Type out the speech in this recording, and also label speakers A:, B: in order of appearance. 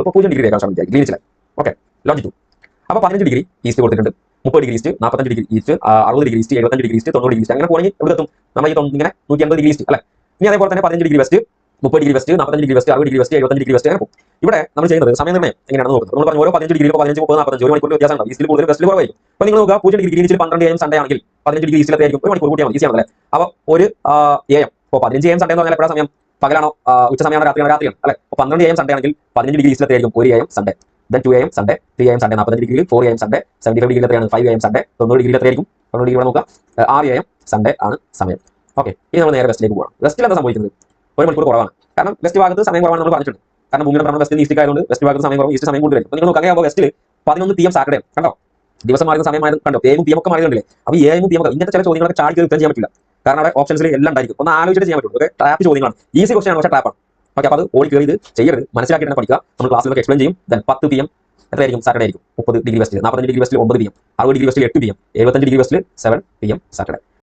A: ഇപ്പോൾ പൂജ്യം ഡിഗ്രി രേഖാ ശ്രമിക്കുക ഗ്രീനിച്ചിലെ ഓക്കെ ലോഞ്ചിറ്റ്യൂഡ് അപ്പോൾ പതിനഞ്ച് ഡിഗ്രി ഈസ്റ്റ് കൊടുത്തിട്ടുണ്ട്. മുപ്പത് ഡിഗ്രി ഈസ്റ്റ് നാൽപ്പത്തഞ്ച് ഡിഗ്രി ഈസ്റ്റ് അറുപത് ഡിഗ്രി ഈസ്റ്റ് എഴുപത്തഞ്ച് ഡിഗ്രി ഈസ്റ്റ് തൊണ്ണൂറ് ഡിഗ്രി ഈസ്റ്റ് അങ്ങനെ പോകണമെങ്കിൽ ഇവിടെ എത്തും? നമ്മൾ ഈ ഇങ്ങനെ നൂറ്റി അമ്പത് ഡിഗ്രി ഈസ്റ്റ് അല്ലേ? ഇനി അതേപോലെ തന്നെ പതിനഞ്ച് ഡിഗ്രി വെസ്റ്റ് മുപ്പത് ഡിഗ്രി വെസ്റ്റ് നാൽപ്പത്തഞ്ച് ഡിഗ്രി വെസ്റ്റ് അറുപത് ഡിഗ്രി വെസ്റ്റ് എഴുപത്തഞ്ച് ഡിഗ്രി വെസ്റ്റ് അങ്ങനെ പോകും. ഇവിടെ നമ്മൾ ചെയ്യുന്നത് സമയം നിർണയം എങ്ങനെയാണ് നോക്കുന്നത്. നമ്മൾ പറഞ്ഞു ഓരോ പതിനഞ്ച് ഡിഗ്രി പതിനഞ്ച് മുപ്പത് നാൽപ്പത്തഞ്ച് ഒരു മണിക്കൂർ വ്യത്യാസം ഉണ്ടാവും ഈസ്റ്റിൽ കൂടുതൽ വെസ്റ്റിൽ കുറവായിരിക്കും. അപ്പോൾ നിങ്ങൾ നോക്കുക പൂജ്യം ഡിഗ്രി ഗ്രീനിച്ചിൽ പന്ത്രണ്ട് എം സൺഡേ ആണെങ്കിൽ പതിനഞ്ച് ഡിഗ്രി ഈസ്റ്റിലത്തെ ആയിരിക്കും ഒരു മണിക്കൂർ കൂട്ടിയാൽ മതി. ഈസി അപ്പോൾ ഒരു എ എം ഇപ്പോൾ പതിനഞ്ച് എം സൺഡേ എന്ന് പറഞ്ഞാൽ എപ്പോഴാണ് സമയം? പകലാണോ ഉച്ച സമയമാണോ രാത്രിയാണോ രാത്രിയാണ് അല്ലെ? അപ്പോൾ പന്ത്രണ്ട് എം സൺഡേ ആണെങ്കിൽ പതിനഞ്ച് ഡിഗ്രി ഈസ്റ്റിലത്തെ ആയിരിക്കും ഒരു M Sunday then two M Sunday three M Sunday നാൽപ്പത്തഞ്ച് degree four M Sunday seventy five degree എത്രയാണ്? ഫൈവ് എം സൺഡേ തൊണ്ണൂറ് ഡിഗ്രി എത്രയായിരിക്കും? തൊണ്ണൂറ് ഡിഗ്രി ഇവിടെ നോക്കുക. ആറ് എം സൺഡേ ആണ് സമയം. ഓക്കെ ഇനി നമ്മൾ നേരെ വെസ്റ്റിലേക്ക് പോകണം വെസ്റ്റിൽ എന്താ സംഭവിക്കുന്നത്? ഒരു മണിക്കൂർ കുറവാണ്. കാരണം വെസ്റ്റ് ഭാഗത്ത് സമയം കുറവാണ് നമ്മൾ പറഞ്ഞിട്ടുണ്ട്. കാരണം ഭൂമിയുടെ ഭ്രമണം വെസ്റ്റ് ഈസ്റ്റ് ആയതുകൊണ്ട് വെസ്റ്റ് ഭാഗത്ത് സമയം കുറവ് ഈസ്റ്റ് സമയം അപ്പോൾ നിങ്ങൾ നോക്കാം അങ്ങനെയാകുമ്പോൾ വെസ്റ്റിൽ പതിനൊന്ന് പി എം സാറ്റർഡേ കണ്ടോ? ദിവസം മാറുന്ന സമയമായിരുന്നു കണ്ടോ? എയും പി എം ഒക്കെ മാറിയിട്ടുണ്ടല്ലേ അപ്പോൾ ഈ എം പി എം ഒക്കെ ഇങ്ങനത്തെ ചില ചോദ്യങ്ങളൊക്കെ ചാടി ഉത്തരം ചെയ്യാൻ പറ്റില്ല. കാരണം അവിടെ ഓപ്ഷൻസിൽ എല്ലാം ഉണ്ടായിരിക്കും. ഒന്ന് ആലോചിച്ചിട്ട് ചെയ്യാൻ പറ്റും ഓക്കെ ട്രാപ്പ് ചോദ്യങ്ങളാണ്. ഈസി ക്വസ്റ്റൻ ആണ്. പക്ഷേ ട്രാപ്പാണ് ഓക്കെ അപ്പോൾ അത് ഓടി കയറി ഇത് ചെയ്യരുത്. മനസ്സിലാക്കിയിട്ട് തന്നെ പഠിക്കുക. നമ്മൾ ക്ലാസ്സിലൊക്കെ എക്സ്പ്ലെയിൻ ചെയ്യും. ദെൻ പത്ത് പി എം എത്രയായിരിക്കും? സാറ്റർഡേ ആയിരിക്കും. മുപ്പത് ഡിഗ്രി വെസ്റ്റിൽ നാൽപ്പത്തഞ്ച് ഡിഗ്രി വെസ്റ്റിൽ ഒമ്പത് പി എം അറുപത് ഡിഗ്രി വെസ്റ്റിൽ എട്ട് പി എം എഴുപത്തഞ്ച് ഡിഗ്രി വെസ്റ്റിൽ സെവൻ പി എം സാറ്റർഡേ